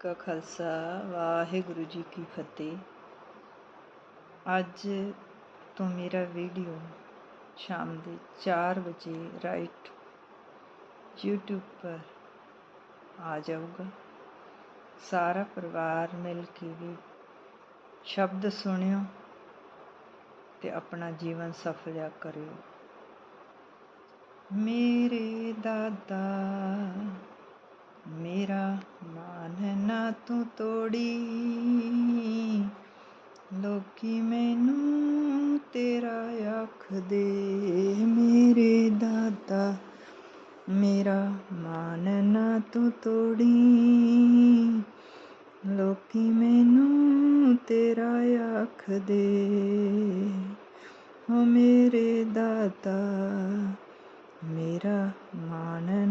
ਕਾ ਖਾਲਸਾ, ਵਾਹਿਗੁਰੂ ਜੀ ਕੀ ਫਤਿਹ। ਅੱਜ ਤੋਂ ਮੇਰਾ ਵੀਡੀਓ ਸ਼ਾਮ ਦੇ 4 ਵਜੇ ਰਾਈਟ YouTube ਪਰ ਆ ਜਾਊਗਾ। ਸਾਰਾ ਪਰਿਵਾਰ ਮਿਲ ਕੇ ਵੀ ਸ਼ਬਦ ਸੁਣਿਓ ਤੇ ਆਪਣਾ ਜੀਵਨ ਸਫਲਿਆ ਕਰਿਓ। ਮੇਰੇ ਦਾਦਾ ਮੇਰਾ ਮਾਨ ਨਾ ਤੂੰ ਤੋੜੀ। ਲੋਕੀ ਮੈਨੂੰ ਤੇਰਾ ਆਖਦੇ, ਮੇਰੇ ਦਾਦਾ ਮੇਰਾ ਮਾਨ ਨਾ ਤੂੰ ਤੋੜੀ। ਲੋਕੀ ਮੈਨੂੰ ਤੇਰਾ ਆਖਦੇ, ਓ ਮੇਰੇ ਦਾਦਾ ਮੇਰਾ ਮਾਨ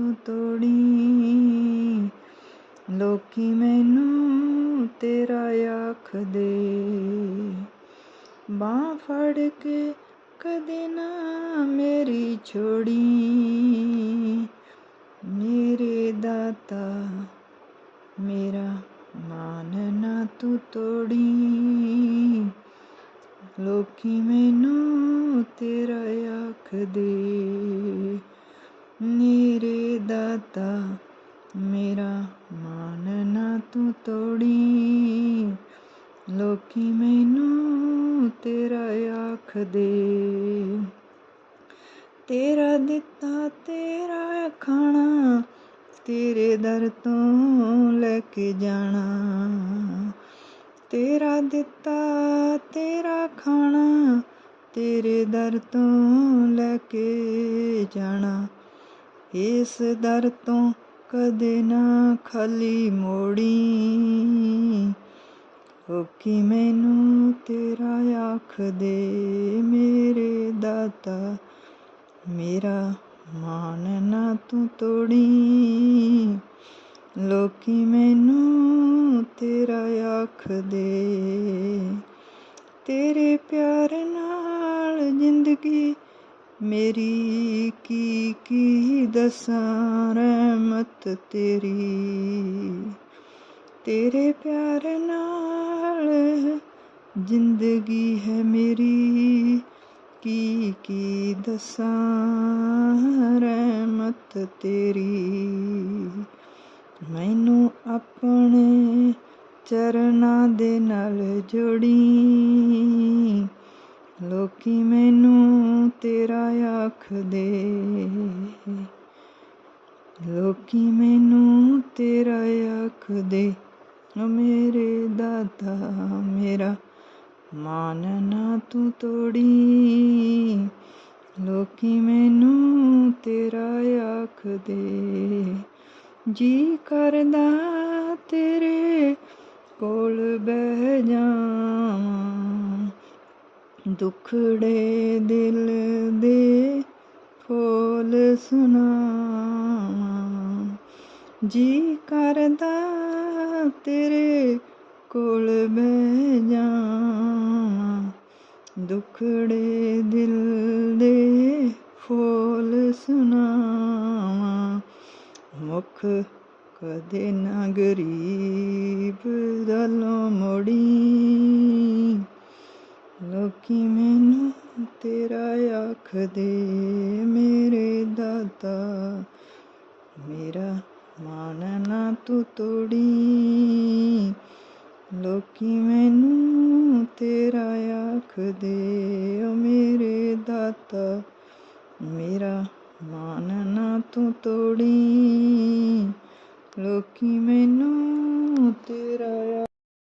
ਨਾ ਤੂੰ ਤੋੜੀ। ਲੋਕੀ ਮੈਨੂੰ ਤੇਰਾ ਆਖਦੇ। ਬਾਹ ਫੜ ਕੇ ਕਦੇ ਨਾ ਮੇਰੀ ਛੋੜੀ। ਮੇਰੇ ਦਾਤਾ, ਮੇਰਾ ਮਾਨ ਨਾ ਤੂੰ ਤੋੜੀ। ਲੋਕੀ ਮੈਨੂੰ ਤੇਰਾ ਆਖਦੇ। ਨੀਰੇ ਦਾਤਾ ਮੇਰਾ ਮਾਨ ਨਾ ਤੂੰ ਤੋੜੀ ਲੋਕੀ ਮੈਨੂੰ ਤੇਰਾ ਆਖਦੇ ਤੇਰਾ ਦਿੱਤਾ ਤੇਰਾ ਖਾਣਾ ਤੇਰੇ ਦਰ ਤੋਂ ਲੈ ਕੇ ਜਾਣਾ ਤੇਰਾ ਦਿੱਤਾ ਤੇਰਾ ਖਾਣਾ ਤੇਰੇ ਦਰ ਤੋਂ ਲੈ ਕੇ ਜਾਣਾ ਇਸ ਦਰ ਤੋਂ ਕਦੇ ਨਾ ਖਾਲੀ ਮੋੜੀ। ਹੋਕੀ ਮੈਨੂੰ ਤੇਰਾ ਆਖ ਦੇ ਮੇਰੇ ਦਾਤਾ, ਮੇਰਾ ਮਾਨ ਨਾ ਤੂੰ ਤੋੜੀ। ਲੋਕੀ ਮੈਨੂੰ ਤੇਰਾ ਆਖ ਦੇ, ਤੇਰੇ ਪਿਆਰ ਨਾਲ ਜ਼ਿੰਦਗੀ ਮੇਰੀ ਕੀ ਕੀ ਦਸਾਂ ਰਹਿਮਤ ਤੇਰੀ? ਤੇਰੇ ਪਿਆਰ ਨਾਲ ਜ਼ਿੰਦਗੀ ਹੈ ਮੇਰੀ। ਕੀ ਕੀ ਦਸਾਂ ਰਹਿਮਤ ਤੇਰੀ? ਮੈਨੂੰ ਆਪਣੇ ਚਰਨਾਂ ਦੇ ਨਾਲ ਜੋੜੀ। ਲੋਕੀ ਮੈਨੂੰ ਤੇਰਾ ਆਖਦੇ। ਲੋਕੀ ਮੈਨੂੰ ਤੇਰਾ ਆਖਦੇ। ਓ ਮੇਰੇ ਦਾਦਾ ਮੇਰਾ ਮਾਨ ਨਾ ਤੂੰ ਤੋੜੀ। ਲੋਕੀ ਮੈਨੂੰ ਤੇਰਾ ਆਖਦੇ। ਜੀ ਕਰਦਾ ਤੇਰੇ ਕੋਲ ਬਹਿ ਜਾਵਾਂ। ਦੁਖੜੇ ਦਿਲ ਦੇ ਫੋਲ ਸੁਣਾਵਾਂ। ਜੀ ਕਰਦਾ ਤੇਰੇ ਕੋਲ ਬਹਿ ਜਾਵਾਂ। ਦੁਖੜੇ ਦਿਲ ਦੇ ਫੋਲ ਸੁਣਾਵਾਂ। ਮੁਖ ਕਦੇ ਨਾ ਗਰੀਬ ਦਲੋਂ ਮੋੜੀ। ਲੋਕੀ ਮੈਨੂੰ ਤੇਰਾ ਆਖਦੇ ਮੇਰੇ ਦਾਤਾ, ਮੇਰਾ ਮਾਨ ਨਾ ਤੂੰ ਤੋੜੀ। ਲੋਕੀ ਮੈਨੂੰ ਤੇਰਾ ਆਖਦੇ ਓ ਮੇਰੇ ਦਾਤਾ, ਮੇਰਾ ਮਾਨ ਨਾ ਤੂੰ ਤੋੜੀ। ਲੋਕੀ ਮੈਨੂੰ ਤੇਰਾ